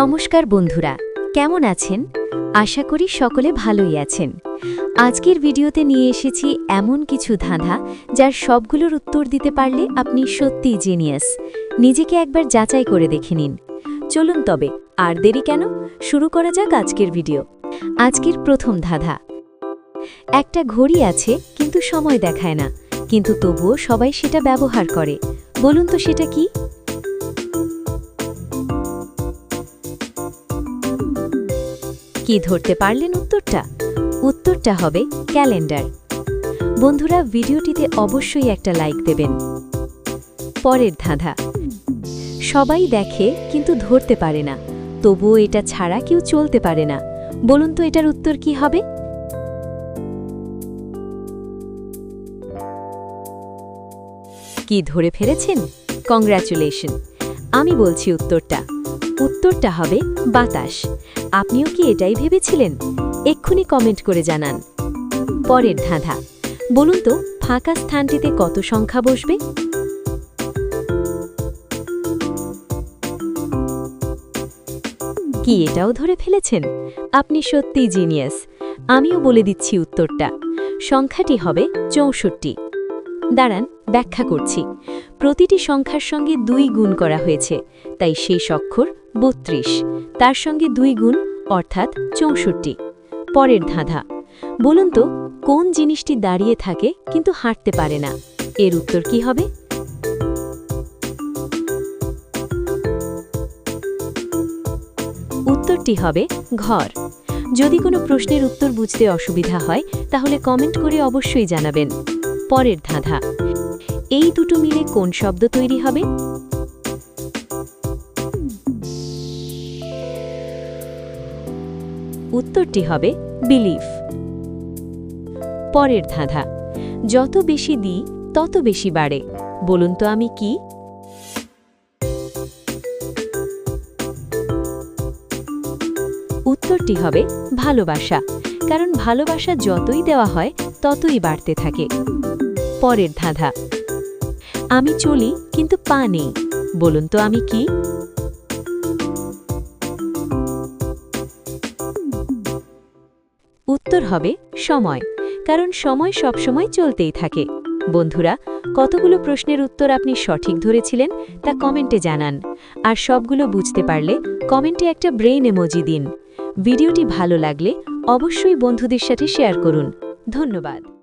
নমস্কার বন্ধুরা, কেমন আছেন? আশা করি সকলে ভালোই আছেন। আজকের ভিডিওতে নিয়ে এসেছি এমন কিছু ধাঁধা যার সবগুলোর উত্তর দিতে পারলে আপনি সত্যিই জিনিয়াস নিজেকে একবার যাচাই করে দেখে নিন। চলুন তবে, আর দেরি কেন? শুরু করা যাক আজকের ভিডিও। আজকের প্রথম ধাঁধা। একটা ঘড়ি আছে, কিন্তু সময় দেখায় না। কিন্তু তবুও সবাই সেটা ব্যবহার করে। বলুন তো সেটা কি? কি ধরতে পারলেন উত্তরটা? উত্তরটা হবে ক্যালেন্ডার। বন্ধুরা, ভিডিওটিতে অবশ্যই একটা লাইক দেবেন। পরের ধাঁধা। সবাই দেখে, কিন্তু ধরতে পারে না। তবুও এটা ছাড়া কেউ চলতে পারে না। বলুন তো এটার উত্তর কি হবে? কি ধরে ফেলেছেন? কংগ্রাচুলেশন আমি বলছি উত্তরটা। উত্তরটা হবে বাতাস। আপনিও কি এটাই ভেবেছিলেন? এক্ষুনি কমেন্ট করে জানান। পরের ধাঁধা, বলুন তো, ফাঁকা স্থানটিতে কত সংখ্যা বসবে? কি এটাও ধরে ফেলেছেন? আপনি সত্যিই জিনিয়াস। আমিও বলে দিচ্ছি উত্তরটা। সংখ্যাটি হবে চৌষট্টি। দাঁড়ান ব্যাখ্যা করছি। প্রতিটি সংখ্যার সঙ্গে দুই গুণ করা হয়েছে, তাই শেষ অক্ষর বত্রিশ। তার সঙ্গে দুই গুণ, অর্থাৎ চৌষট্টি। পরের ধাঁধা। বলুন তো, কোন জিনিসটি দাঁড়িয়ে থাকে কিন্তু হাঁটতে পারে না? এর উত্তর কি হবে? উত্তরটি হবে ঘর। যদি কোনো প্রশ্নের উত্তর বুঝতে অসুবিধা হয়, তাহলে কমেন্ট করে অবশ্যই জানাবেন। পরের ধাঁধা। এই দুটো মিলে কোন শব্দ তৈরি হবে? উত্তরটি হবে বিলিফ পরের ধাঁধা, যত বেশি দিই, তত বেশি বাড়ে। বলুন তো আমি কি? উত্তরটি হবে ভালোবাসা। কারণ ভালোবাসা যতই দেওয়া হয়, ততই বাড়তে থাকে। পরের ধাঁধা। আমি চলি, কিন্তু পা নেই। বলুন তো আমি কি? উত্তর হবে, সময়। কারণ সময় সবসময় চলতেই থাকে। বন্ধুরা, কতগুলো প্রশ্নের উত্তর আপনি সঠিক ধরেছিলেন, তা কমেন্টে জানান। আর সবগুলো বুঝতে পারলে কমেন্টে একটা ব্রেইন এমোজি দিন। ভিডিওটি ভালো লাগলে অবশ্যই বন্ধুদের সাথে শেয়ার করুন। ধন্যবাদ।